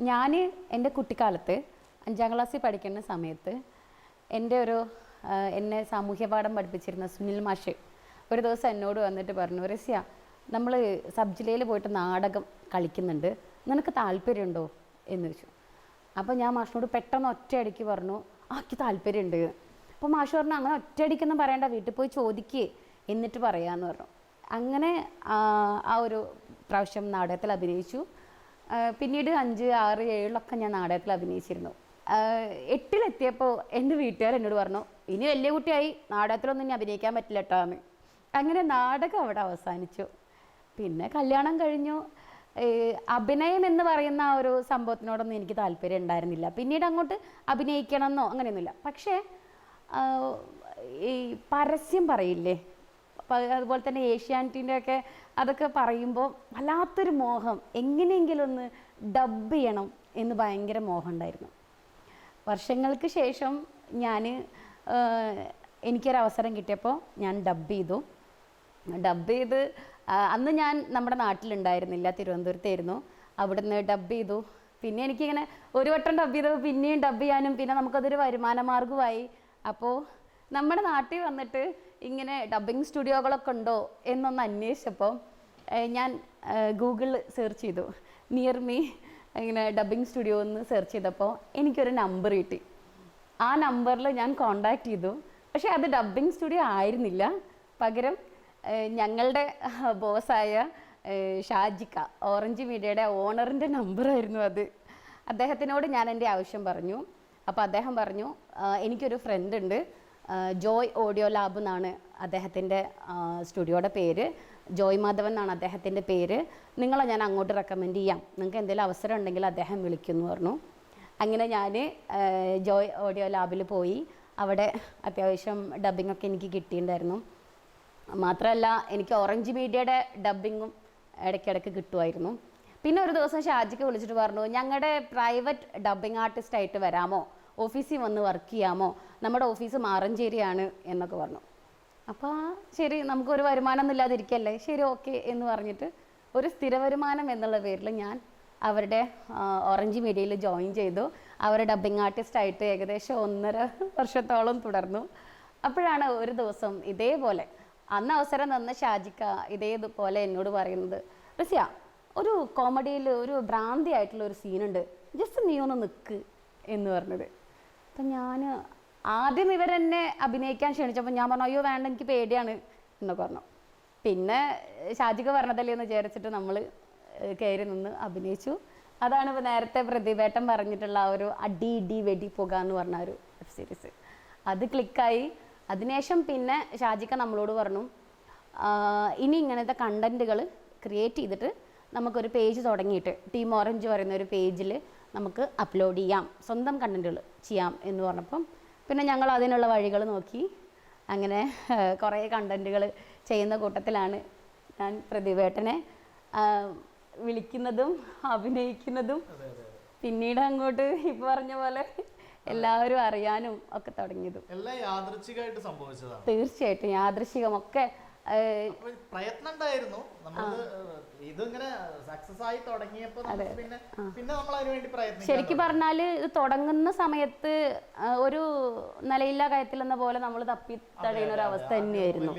ഞാൻ എന്റെ കുട്ടിക്കാലത്ത് അഞ്ചാം ക്ലാസ്സിൽ പഠിക്കുന്ന സമയത്ത് എന്റെ ഒരു എന്നെ സാമൂഹ്യപാഠം പഠിപ്പിച്ചിരുന്ന സുനിൽ മാഷ് ഒരു ദിവസം എന്നോട് വന്നിട്ട് പറഞ്ഞു റസ്യ നമ്മൾ സബ് ജില്ലയിൽ പോയിട്ട് നാടകം കളിക്കുന്നുണ്ട്. നിനക്ക് താല്പര്യമുണ്ടോ? എന്ന് ചോദിച്ചു. അപ്പോൾ ഞാൻ മാഷിനോട് പെട്ടെന്ന് ഒറ്റയടിക്ക് പറഞ്ഞു ആക്ക് താല്പര്യമുണ്ട്. അപ്പോൾ മാഷ് പറഞ്ഞു അങ്ങനെ ഒറ്റയടിക്കൊന്നും പറയണ്ട വീട്ടിൽ പോയി ചോദിക്കേ എന്നിട്ട് പറയാമെന്ന് പറഞ്ഞു. അങ്ങനെ ആ, ഒരു പ്രാവശ്യം നാടകത്തിൽ അഭിനയിച്ചു. പിന്നീട് അഞ്ച് ആറ് ഏഴിലൊക്കെ ഞാൻ നാടകത്തിൽ അഭിനയിച്ചിരുന്നു. എട്ടിലെത്തിയപ്പോൾ എന്റെ വീട്ടുകാർ എന്നോട് പറഞ്ഞു ഇനി വലിയ കുട്ടിയായി നാടകത്തിലൊന്നും ഇനി അഭിനയിക്കാൻ പറ്റില്ല കേട്ടോ എന്ന്. അങ്ങനെ നാടകം അവിടെ അവസാനിച്ചു. പിന്നെ കല്യാണം കഴിഞ്ഞു. അഭിനയം എന്ന് പറയുന്ന ആ ഒരു സംഭവത്തിനോടൊന്നും എനിക്ക് താല്പര്യം ഉണ്ടായിരുന്നില്ല. പിന്നീട് അങ്ങോട്ട് അഭിനയിക്കണമെന്നോ അങ്ങനെയൊന്നുമില്ല. പക്ഷേ ഈ പരസ്യം പറയില്ലേ? അതുപോലെ തന്നെ ഏഷ്യാനെറ്റിന്റെ ഒക്കെ അതൊക്കെ പറയുമ്പോൾ വല്ലാത്തൊരു മോഹം. എങ്ങനെയെങ്കിലും ഒന്ന് ഡബ് ചെയ്യണം എന്ന് ഭയങ്കര മോഹം ഉണ്ടായിരുന്നു. വർഷങ്ങൾക്ക് ശേഷം ഞാൻ എനിക്കൊരവസരം കിട്ടിയപ്പോൾ ഞാൻ ഡബ് ചെയ്തു. ഡബ് ചെയ്ത് അന്ന് ഞാൻ നമ്മുടെ നാട്ടിലുണ്ടായിരുന്നില്ല തിരുവനന്തപുരത്തായിരുന്നു. അവിടുന്ന് ഡബ് ചെയ്തു. പിന്നെ എനിക്കിങ്ങനെ ഒരു വട്ടം ഡബ് ചെയ്തപ്പോൾ പിന്നെയും ഡബ് ചെയ്യാനും പിന്നെ നമുക്കതൊരു വരുമാന മാർഗമായി അപ്പോൾ നമ്മുടെ നാട്ടിൽ വന്നിട്ട് ഇങ്ങനെ ഡബിങ് സ്റ്റുഡിയോകളൊക്കെ ഉണ്ടോ എന്നൊന്ന് അന്വേഷിച്ചപ്പോൾ ഞാൻ ഗൂഗിളിൽ സെർച്ച് ചെയ്തു. നിയർ മീ ഇങ്ങനെ ഡബിങ് സ്റ്റുഡിയോ എന്ന് സെർച്ച് ചെയ്തപ്പോൾ എനിക്കൊരു നമ്പർ കിട്ടി. ആ നമ്പറിൽ ഞാൻ കോണ്ടാക്ട് ചെയ്തു. പക്ഷേ അത് ഡബ്ബിംഗ് സ്റ്റുഡിയോ ആയിരുന്നില്ല. പകരം ഞങ്ങളുടെ ബോസായ ഷാജിക്ക ഓറഞ്ച് മീഡിയയുടെ ഓണറിന്റെ നമ്പറായിരുന്നു അത്. അദ്ദേഹത്തിനോട് ഞാൻ എന്റെ ആവശ്യം പറഞ്ഞു. അപ്പോൾ അദ്ദേഹം പറഞ്ഞു "ആ, എനിക്കൊരു ഫ്രണ്ട് ഉണ്ട്. ജോയ് ഓഡിയോ ലാബ് എന്നാണ് അദ്ദേഹത്തിന്റെ സ്റ്റുഡിയോയുടെ പേര്. ജോയ് മാധവൻ എന്നാണ് അദ്ദേഹത്തിന്റെ പേര്. നിങ്ങളെ ഞാൻ അങ്ങോട്ട് റെക്കമെൻഡ് ചെയ്യാം. നിങ്ങൾക്ക് എന്തെങ്കിലും അവസരം ഉണ്ടെങ്കിൽ അദ്ദേഹം വിളിക്കുമെന്ന് പറഞ്ഞു. അങ്ങനെ ഞാൻ ജോയ് ഓഡിയോ ലാബിൽ പോയി. അവിടെ അത്യാവശ്യം ഒക്കെ എനിക്ക് കിട്ടിയിട്ടുണ്ടായിരുന്നു. മാത്രമല്ല എനിക്ക് ഓറഞ്ച് മീഡിയയുടെ ഡബ്ബിങ്ങും ഇടയ്ക്കിടയ്ക്ക് കിട്ടുമായിരുന്നു. പിന്നെ ഒരു ദിവസം ഷാജിക്ക് വിളിച്ചിട്ട് പറഞ്ഞു ഞങ്ങളുടെ പ്രൈവറ്റ് ഡബ്ബിംഗ് ആർട്ടിസ്റ്റ് ആയിട്ട് വരാമോ? ഓഫീസിൽ വന്ന് വർക്ക് ചെയ്യാമോ? നമ്മുടെ ഓഫീസ് മാറഞ്ചേരിയാണ് എന്നൊക്കെ പറഞ്ഞു. അപ്പോൾ ശരി നമുക്കൊരു വരുമാനം ഇല്ലാതിരിക്കല്ലേ? ശരി ഓക്കെ എന്ന് പറഞ്ഞിട്ട് ഒരു സ്ഥിര വരുമാനം എന്നുള്ള പേരിൽ ഞാൻ അവരുടെ ഓറഞ്ച് മീഡിയയിൽ ജോയിൻ ചെയ്തു. അവർ ഡബ്ബിംഗ് ആർട്ടിസ്റ്റ് ആയിട്ട് ഏകദേശം ഒന്നര വർഷത്തോളം തുടർന്നു. അപ്പോഴാണ് ഒരു ദിവസം ഇതേപോലെ അന്ന് അവസരം തന്ന ഷാജിക്ക ഇതേപോലെ എന്നോട് പറയുന്നത് റസിയ ഒരു കോമഡിയിൽ ഒരു ഭ്രാന്തി ആയിട്ടുള്ള ഒരു സീനുണ്ട് ജസ്റ്റ് നീ ഒന്ന് നിൽക്ക് എന്ന് പറഞ്ഞത്. അപ്പം ഞാൻ ആദ്യം ഇവരെന്നെ അഭിനയിക്കാൻ ക്ഷണിച്ചപ്പോൾ ഞാൻ പറഞ്ഞു അയ്യോ വേണ്ട എനിക്ക് പേടിയാണ് എന്ന് പറഞ്ഞു. പിന്നെ ഷാജിക്ക് പറഞ്ഞതല്ലേ എന്ന് വിചാരിച്ചിട്ട് നമ്മൾ കയറി നിന്ന് അഭിനയിച്ചു. അതാണ് ഇപ്പോൾ നേരത്തെ പ്രതിവേട്ടം പറഞ്ഞിട്ടുള്ള ആ ഒരു അടി ഇടി വെടി പുക എന്ന് പറഞ്ഞ ഒരു വെബ് സീരീസ് അത് ക്ലിക്കായി അതിനുശേഷം പിന്നെ ഷാജിക്ക നമ്മളോട് പറഞ്ഞു ഇനി ഇങ്ങനത്തെ കണ്ടന്റുകൾ ക്രിയേറ്റ് ചെയ്തിട്ട് നമുക്കൊരു പേജ് തുടങ്ങിയിട്ട് ടീം ഓറഞ്ച് പറയുന്ന ഒരു പേജിൽ നമുക്ക് അപ്ലോഡ് ചെയ്യാം. സ്വന്തം കണ്ടന്റുകൾ ചെയ്യാം എന്ന് പറഞ്ഞപ്പം പിന്നെ ഞങ്ങൾ അതിനുള്ള വഴികൾ നോക്കി. അങ്ങനെ കുറേ കണ്ടന്റുകൾ ചെയ്യുന്ന കൂട്ടത്തിലാണ് ഞാൻ പ്രതിവേട്ടനെ വിളിക്കുന്നതും അഭിനയിക്കുന്നതും. പിന്നീട് അങ്ങോട്ട് ഇപ്പൊ പറഞ്ഞ പോലെ എല്ലാവരും അറിയാനും ഒക്കെ തുടങ്ങിയതും. തീർച്ചയായിട്ടും യാദൃശികമൊക്കെ പ്രയത്നം ഉണ്ടായിരുന്നു. ഇതിങ്ങനെ സക്സസ് ആയി തുടങ്ങിയപ്പോ പിന്നെ പിന്നെ നമ്മൾ അതിനു വേണ്ടി പ്രയത്നിക്കാൻ ശരിക്കും പറഞ്ഞാൽ ഇത് തുടങ്ങുന്ന സമയത്ത് ഒരു നിലയില്ലാ കയത്തിലെന്ന പോലെ നമ്മൾ തപ്പി തടയുന്ന ഒരു അവസ്ഥ തന്നെയായിരുന്നു.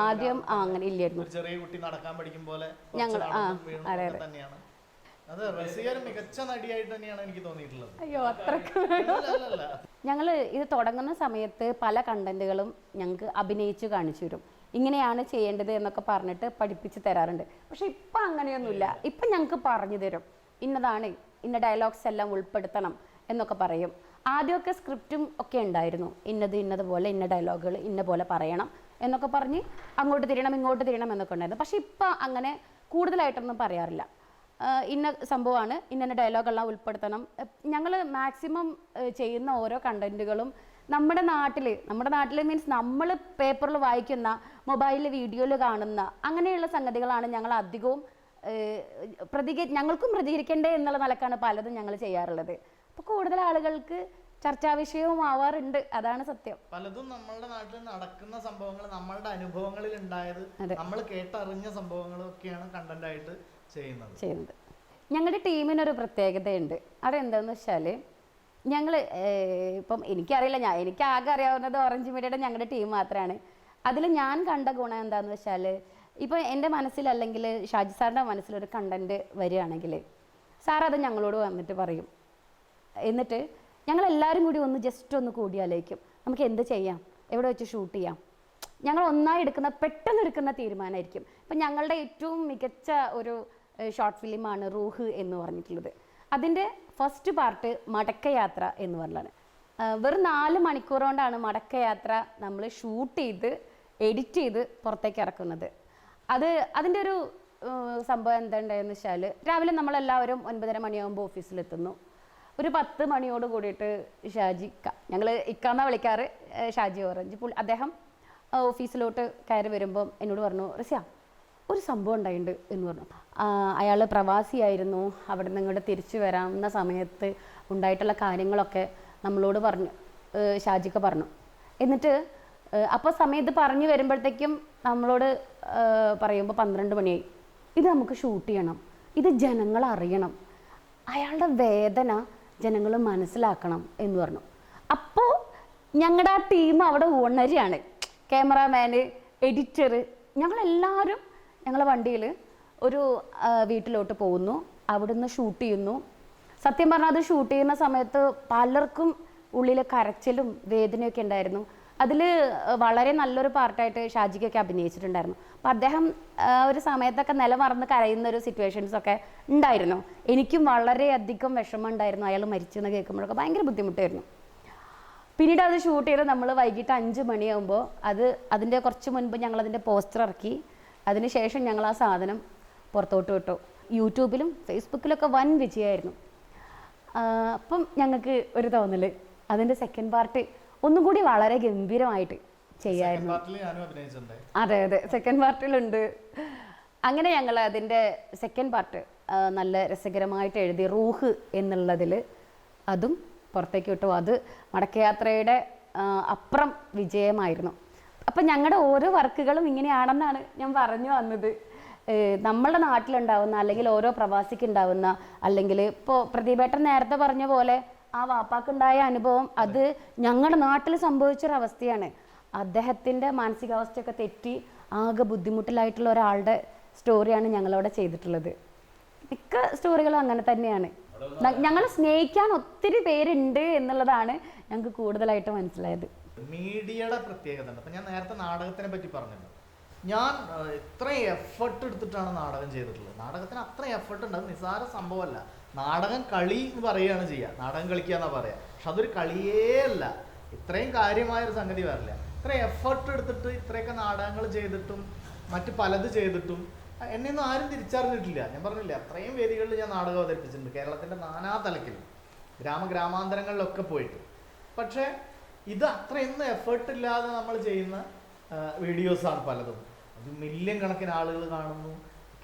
ആദ്യം ആ അങ്ങനെ ഇല്ലായിരുന്നു. ചെറിയ കുട്ടി നടക്കാൻ പഠിക്കും പോലെ ഞങ്ങൾ- ആ, അതെ, തന്നെയാണ്. അത് റസിയ ഒരു മികച്ച നടിയായിട്ട് തന്നെയാണ് എനിക്ക് തോന്നിയിട്ടുള്ളത്. അയ്യോ അത്രയ്ക്ക്. ഞങ്ങൾ ഇത് തുടങ്ങുന്ന സമയത്ത് പല കണ്ടന്റുകളും ഞങ്ങൾക്ക് അഭിനയിച്ചു കാണിച്ചു തരും. ഇങ്ങനെയാണ് ചെയ്യേണ്ടത് എന്നൊക്കെ പറഞ്ഞിട്ട് പഠിപ്പിച്ച് തരാറുണ്ട്. പക്ഷെ ഇപ്പം അങ്ങനെയൊന്നുമില്ല. ഇപ്പം ഞങ്ങൾക്ക് പറഞ്ഞു തരും. ഇന്നതാണ് ഇന്ന ഡയലോഗ്സ് എല്ലാം ഉൾപ്പെടുത്തണം എന്നൊക്കെ പറയും. ആദ്യമൊക്കെ സ്ക്രിപ്റ്റും ഒക്കെ ഉണ്ടായിരുന്നു. ഇന്നത് ഇന്നതുപോലെ ഇന്ന ഡയലോഗുകൾ ഇന്ന പോലെ പറയണം എന്നൊക്കെ പറഞ്ഞ് അങ്ങോട്ട് തിരിയണം ഇങ്ങോട്ട് തിരിയണം എന്നൊക്കെ ഉണ്ടായിരുന്നു. പക്ഷെ ഇപ്പം അങ്ങനെ കൂടുതലായിട്ടൊന്നും പറയാറില്ല. ഇന്ന സംഭവമാണ് ഇന്ന ഡയലോഗെല്ലാം ഉൾപ്പെടുത്തണം. ഞങ്ങൾ മാക്സിമം ചെയ്യുന്ന ഓരോ കണ്ടന്റുകളും നമ്മുടെ നാട്ടിൽ നമ്മുടെ നാട്ടിൽ മീൻസ് നമ്മൾ പേപ്പറിൽ വായിക്കുന്ന മൊബൈലിൽ വീഡിയോയിൽ കാണുന്ന അങ്ങനെയുള്ള സംഗതികളാണ് ഞങ്ങൾ അധികവും പ്രതിക ഞങ്ങൾക്കും പ്രതികരിക്കേണ്ടേ എന്നുള്ള നിലക്കാണ് പലതും ഞങ്ങൾ ചെയ്യാറുള്ളത്. അപ്പോൾ കൂടുതൽ ആളുകൾക്ക് ചർച്ചാ വിഷയവും ആവാറുണ്ട്. അതാണ് സത്യം. പലതും നമ്മളുടെ നാട്ടിൽ നടക്കുന്ന സംഭവങ്ങൾ നമ്മളുടെ അനുഭവങ്ങളിൽ ഉണ്ടായത് നമ്മൾ കേട്ടറിഞ്ഞ സംഭവങ്ങളൊക്കെയാണ് കണ്ടന്റായിട്ട് കണ്ടന്റ് ആയിട്ട് ചെയ്യുന്നത്. ചെയ്യുന്നത്. ഞങ്ങളുടെ ടീമിനൊരു പ്രത്യേകതയുണ്ട്. അതെന്താണെന്ന് വെച്ചാൽ ഞങ്ങൾ ഇപ്പം എനിക്കറിയില്ല ഞാൻ എനിക്ക് ആകെ അറിയാവുന്നത് ഓറഞ്ച് മീഡിയയുടെ ഞങ്ങളുടെ ടീം മാത്രമാണ് അതിൽ ഞാൻ കണ്ട ഗുണം എന്താണെന്ന് വെച്ചാൽ ഇപ്പോൾ എന്റെ മനസ്സിലല്ലെങ്കിൽ ഷാജി സാറിന്റെ മനസ്സിലൊരു കണ്ടന്റ് വരികയാണെങ്കിൽ സാർ അത് ഞങ്ങളോട് വന്നിട്ട് പറയും. എന്നിട്ട് ഞങ്ങൾ എല്ലാവരും കൂടി ഒന്ന് ജസ്റ്റ് ഒന്ന് കൂടിയാലേക്കും നമുക്ക് എന്ത് ചെയ്യാം? എവിടെ വെച്ച് ഷൂട്ട് ചെയ്യാം? ഞങ്ങൾ ഒന്നായി എടുക്കുന്ന പെട്ടെന്ന് എടുക്കുന്ന തീരുമാനമായിരിക്കും. ഇപ്പം ഞങ്ങളുടെ ഏറ്റവും മികച്ച ഒരു ഷോർട്ട് ഫിലിമാണ് റൂഹ് എന്ന് പറഞ്ഞിട്ടുള്ളത്. അതിന്റെ ഫസ്റ്റ് പാർട്ട് മടക്കയാത്ര എന്ന് പറഞ്ഞാണ് വെറും നാല് മണിക്കൂറുകൊണ്ടാണ് മടക്കയാത്ര നമ്മൾ ഷൂട്ട് ചെയ്ത് എഡിറ്റ് ചെയ്ത് പുറത്തേക്ക് ഇറക്കുന്നത്. അത് അതിന്റെ ഒരു സംഭവം എന്താണെന്ന് വെച്ചാൽ രാവിലെ നമ്മളെല്ലാവരും ഒൻപതര മണിയാകുമ്പോൾ ഓഫീസിലെത്തുന്നു ഒരു പത്ത് മണിയോട് കൂടിയിട്ട് ഷാജി ഇക്ക. ഞങ്ങൾ ഇക്കാന്നാ വിളിക്കാറ്? ഷാജി ഓറഞ്ച്. പുള്ളി അദ്ദേഹം ഓഫീസിലോട്ട് കയറി വരുമ്പം എന്നോട് പറഞ്ഞു റസിയ ഒരു സംഭവം ഉണ്ടായിട്ടുണ്ട് എന്ന് പറഞ്ഞു. അയാൾ പ്രവാസിയായിരുന്നു. അവിടെ നിന്ന് ഇങ്ങോട്ട് തിരിച്ചു വരാവുന്ന സമയത്ത് ഉണ്ടായിട്ടുള്ള കാര്യങ്ങളൊക്കെ നമ്മളോട് പറഞ്ഞു. ഷാജിക്ക് പറഞ്ഞു. എന്നിട്ട് അപ്പോൾ സമയത്ത് പറഞ്ഞു വരുമ്പോഴത്തേക്കും നമ്മളോട് പറയുമ്പോൾ പന്ത്രണ്ട് മണിയായി. ഇത് നമുക്ക് ഷൂട്ട് ചെയ്യണം. ഇത് ജനങ്ങൾ അറിയണം. അയാളുടെ വേദന ജനങ്ങൾ മനസ്സിലാക്കണം എന്ന് പറഞ്ഞു. അപ്പോൾ ഞങ്ങളുടെ ആ ടീം അവിടെ ഉണരുകയാണ് ക്യാമറാമാന് എഡിറ്റർ ഞങ്ങളെല്ലാവരും ഞങ്ങളെ വണ്ടിയിൽ ഒരു വീട്ടിലോട്ട് പോകുന്നു. അവിടുന്ന് ഷൂട്ട് ചെയ്യുന്നു. സത്യം പറഞ്ഞാൽ അത് ഷൂട്ട് ചെയ്യുന്ന സമയത്ത് പലർക്കും ഉള്ളിൽ കരച്ചിലും വേദനയൊക്കെ ഉണ്ടായിരുന്നു. അതിൽ വളരെ നല്ലൊരു പാർട്ടായിട്ട് ഷാജിക്കൊക്കെ അഭിനയിച്ചിട്ടുണ്ടായിരുന്നു. അപ്പം അദ്ദേഹം ഒരു സമയത്തൊക്കെ നില മറന്ന് കരയുന്ന ഒരു സിറ്റുവേഷൻസ് ഒക്കെ ഉണ്ടായിരുന്നു. എനിക്കും വളരെയധികം വിഷമം ഉണ്ടായിരുന്നു അയാൾ മരിച്ചെന്ന് കേൾക്കുമ്പോഴൊക്കെ. ഭയങ്കര ബുദ്ധിമുട്ടായിരുന്നു. പിന്നീട് അത് ഷൂട്ട് ചെയ്ത് നമ്മൾ വൈകിട്ട് അഞ്ച് മണിയാകുമ്പോൾ അത് അതിന്റെ കുറച്ച് മുൻപ് ഞങ്ങൾ അതിന്റെ പോസ്റ്റർ ഇറക്കി. അതിന് ശേഷം ഞങ്ങൾ ആ സാധനം പുറത്തോട്ട് വിട്ടു. യൂട്യൂബിലും ഫേസ്ബുക്കിലൊക്കെ വൻ വിജയമായിരുന്നു. അപ്പം ഞങ്ങൾക്ക് ഒരു തോന്നൽ അതിന്റെ സെക്കൻഡ് പാർട്ട് ഒന്നും കൂടി വളരെ ഗംഭീരമായിട്ട് ചെയ്യായിരുന്നു. അതെ അതെ. സെക്കൻഡ് പാർട്ടിലുണ്ട് അങ്ങനെ ഞങ്ങൾ അതിന്റെ സെക്കൻഡ് പാർട്ട് നല്ല രസകരമായിട്ട് എഴുതി റൂഹ് എന്നുള്ളതിൽ അതും പുറത്തേക്ക് വിട്ടു. അത് മടക്കയാത്രയുടെ അപ്പുറം വിജയമായിരുന്നു. അപ്പം ഞങ്ങളുടെ ഓരോ വർക്കുകളും ഇങ്ങനെയാണെന്നാണ് ഞാൻ പറഞ്ഞു വന്നത്. നമ്മുടെ നമ്മളുടെ നാട്ടിലുണ്ടാവുന്ന അല്ലെങ്കിൽ ഓരോ പ്രവാസിക്ക് ഉണ്ടാവുന്ന അല്ലെങ്കിൽ ഇപ്പോൾ പ്രദീപേട്ടൻ നേരത്തെ പറഞ്ഞ പോലെ ആ വാപ്പാക്കുണ്ടായ അനുഭവം അത് ഞങ്ങളുടെ നാട്ടിൽ സംഭവിച്ചൊരവസ്ഥയാണ്. അദ്ദേഹത്തിന്റെ മാനസികാവസ്ഥയൊക്കെ തെറ്റി ആകെ ബുദ്ധിമുട്ടിലായിട്ടുള്ള ഒരാളുടെ സ്റ്റോറിയാണ് ഞങ്ങളവിടെ ചെയ്തിട്ടുള്ളത്. മിക്ക സ്റ്റോറികളും അങ്ങനെ തന്നെയാണ്. ഞങ്ങൾ സ്നേഹിക്കാൻ ഒത്തിരി പേരുണ്ട് എന്നുള്ളതാണ് ഞങ്ങൾക്ക് കൂടുതലായിട്ട് മനസ്സിലായത്. മീഡിയയുടെ പ്രത്യേകത ഉണ്ട്. അപ്പൊ ഞാൻ നേരത്തെ നാടകത്തിനെ പറ്റി പറഞ്ഞല്ലോ. ഞാൻ ഇത്രയും എഫർട്ട് എടുത്തിട്ടാണ് നാടകം ചെയ്തിട്ടുള്ളത്? നാടകത്തിന് അത്ര എഫേർട്ട് ഉണ്ട്. അത് നിസ്സാര സംഭവമല്ല. നാടകം കളി എന്ന് പറയുകയാണ് ചെയ്യുക നാടകം കളിക്കുക എന്നാ പറയുക പക്ഷെ അതൊരു കളിയേ അല്ല. ഇത്രയും കാര്യമായ ഒരു സംഗതി വരില്ല ഇത്ര എഫേർട്ട് എടുത്തിട്ട് ഇത്രയൊക്കെ നാടകങ്ങൾ ചെയ്തിട്ടും മറ്റു പലത് ചെയ്തിട്ടും എന്നെയൊന്നും ആരും തിരിച്ചറിഞ്ഞിട്ടില്ല. ഞാൻ പറഞ്ഞില്ല അത്രയും വേദികളിൽ ഞാൻ നാടകം അവതരിപ്പിച്ചിട്ടുണ്ട്. കേരളത്തിന്റെ നാനാ തലക്കിലും ഗ്രാമ ഗ്രാമാന്തരങ്ങളിലൊക്കെ പോയിട്ട്. പക്ഷേ ഇത് അത്രയൊന്നും എഫേർട്ട് ഇല്ലാതെ നമ്മൾ ചെയ്യുന്ന വീഡിയോസാണ് പലതും. അത് മില്യൺ കണക്കിന് ആളുകൾ കാണുന്നു.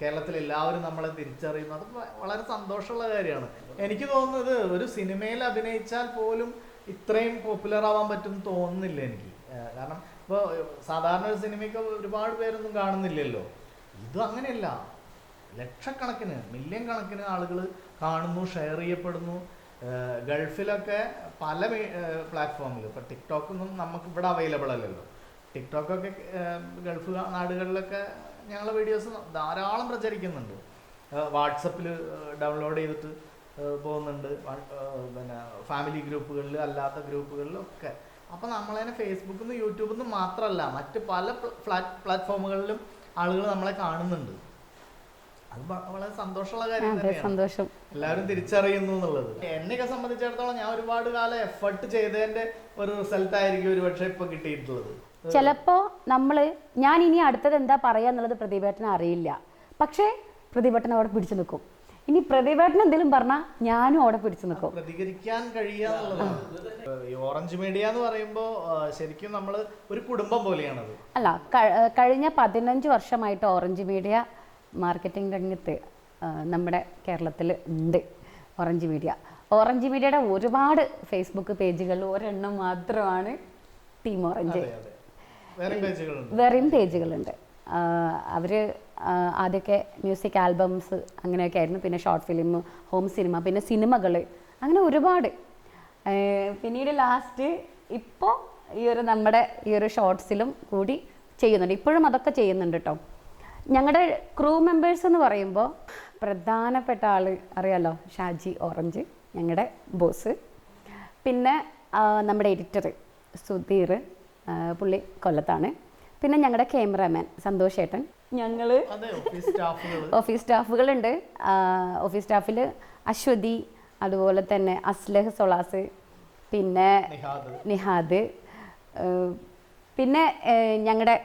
കേരളത്തിൽ എല്ലാവരും നമ്മളെ തിരിച്ചറിയുന്നു. അത് വളരെ സന്തോഷമുള്ള കാര്യമാണ്. എനിക്ക് തോന്നുന്നത് ഒരു സിനിമയിൽ അഭിനയിച്ചാൽ പോലും ഇത്രയും പോപ്പുലർ ആവാൻ പറ്റും തോന്നുന്നില്ല എനിക്ക്. കാരണം ഇപ്പോൾ സാധാരണ ഒരു സിനിമയ്ക്ക് ഒരുപാട് പേരൊന്നും കാണുന്നില്ലല്ലോ. ഇത് അങ്ങനെയല്ല. ലക്ഷക്കണക്കിന് മില്യൺ കണക്കിന് ആളുകൾ കാണുന്നു ഷെയർ ചെയ്യപ്പെടുന്നു. ഗൾഫിലൊക്കെ പല പ്ലാറ്റ്ഫോമിൽ ഇപ്പോൾ ടിക്ടോക്കൊന്നും നമുക്ക് ഇവിടെ അവൈലബിൾ അല്ലല്ലോ. ടിക്ടോക്കൊക്കെ ഒക്കെ ഗൾഫ് നാടുകളിലൊക്കെ ഞങ്ങളെ വീഡിയോസ് ധാരാളം പ്രചരിക്കുന്നുണ്ട്. വാട്സപ്പിൽ ഡൗൺലോഡ് ചെയ്തിട്ട് പോകുന്നുണ്ട്. പിന്നെ ഫാമിലി ഗ്രൂപ്പുകളിൽ അല്ലാത്ത ഗ്രൂപ്പുകളിലൊക്കെ. അപ്പോൾ നമ്മളതിനെ ഫേസ്ബുക്കിൽ നിന്ന് യൂട്യൂബിൽ നിന്ന് മാത്രമല്ല മറ്റ് പല പ്ലാറ്റ് പ്ലാറ്റ്ഫോമുകളിലും ആളുകൾ നമ്മളെ കാണുന്നുണ്ട്. അത് വളരെ സന്തോഷമുള്ള കാര്യം തന്നെയാണ്. സന്തോഷം. എല്ലാവരും തിരിച്ചറിയുന്നു എന്നുള്ളത്. എന്നെയൊക്കെ സംബന്ധിച്ചിടത്തോളം ഞാൻ ഒരുപാട് കാലം എഫർട്ട് ചെയ്തതിന്റെ ഒരു റിസൾട്ട് ആയിരിക്കും ഒരു പക്ഷെ ഇപ്പൊ കിട്ടിയിട്ടുള്ളത്. ചിലപ്പോ നമ്മൾ ഞാൻ ഇനി അടുത്തത് എന്താ പറയുക എന്നുള്ളത് പ്രതിഭേട്ടന് അറിയില്ല. പക്ഷേ പ്രതിഭേട്ടൻ അവിടെ പിടിച്ചു നിൽക്കും. ഇനി പ്രതിഭേട്ടൻ എന്തെങ്കിലും പറഞ്ഞാൽ ഞാനും അവിടെ പിടിച്ചു നിൽക്കും. പ്രതികരിക്കാൻ കഴിയുക ഈ ഓറഞ്ച് മീഡിയ എന്ന് പറയുമ്പോൾ ശരിക്കും നമ്മൾ ഒരു കുടുംബം പോലെയാണത്. അല്ല കഴിഞ്ഞ പതിനഞ്ച് വർഷമായിട്ട് ഓറഞ്ച് മീഡിയ മാർക്കറ്റിംഗ് രംഗത്ത് നമ്മുടെ കേരളത്തിൽ ഉണ്ട് ഓറഞ്ച് മീഡിയ ഓറഞ്ച് മീഡിയയുടെ ഒരുപാട് ഫേസ്ബുക്ക് പേജുകളിൽ ഒരെണ്ണം മാത്രമാണ് ടീം ഓറഞ്ച് വേറെയും പേജുകളുണ്ട് അവർ ആദ്യമൊക്കെ മ്യൂസിക് ആൽബംസ് അങ്ങനെയൊക്കെ ആയിരുന്നു. പിന്നെ ഷോർട്ട് ഫിലിം ഹോം സിനിമ പിന്നെ സിനിമകൾ അങ്ങനെ ഒരുപാട്. പിന്നീട് ലാസ്റ്റ് ഇപ്പോൾ ഈ ഒരു നമ്മുടെ ഈ ഒരു ഷോർട്സിലും കൂടി ചെയ്യുന്നുണ്ട്. ഇപ്പോഴും അതൊക്കെ ചെയ്യുന്നുണ്ട് കേട്ടോ ഞങ്ങളുടെ ക്രൂ മെമ്പേഴ്സ് എന്ന് പറയുമ്പോൾ പ്രധാനപ്പെട്ട ആൾ അറിയാലോ ഷാജി ഓറഞ്ച് ഞങ്ങളുടെ ബോസ് പിന്നെ നമ്മുടെ എഡിറ്റർ സുധീർ പുള്ളി കൊല്ലത്താണ്. പിന്നെ ഞങ്ങളുടെ ക്യാമറാമാൻ സന്തോഷ് ഏട്ടൻ. ഞങ്ങൾ ഓഫീസ് സ്റ്റാഫുകളുണ്ട് ഓഫീസ് സ്റ്റാഫിൽ അശ്വതി അതുപോലെ തന്നെ അസ്ലഹ് സൊളാസ് പിന്നെ നിഹാദ്. പിന്നെ ഞങ്ങളുടെ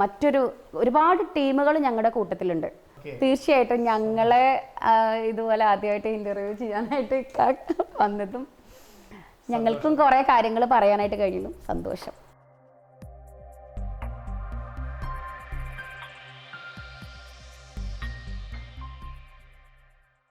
മറ്റൊരു ഒരുപാട് ടീമുകൾ ഞങ്ങളുടെ കൂട്ടത്തിലുണ്ട്. തീർച്ചയായിട്ടും ഞങ്ങളെ ഇതുപോലെ ആദ്യമായിട്ട് ഇന്റർവ്യൂ ചെയ്യാനായിട്ട് വന്നതും ഞങ്ങൾക്കും കുറേ കാര്യങ്ങൾ പറയാനായിട്ട് കഴിയുന്നു സന്തോഷം.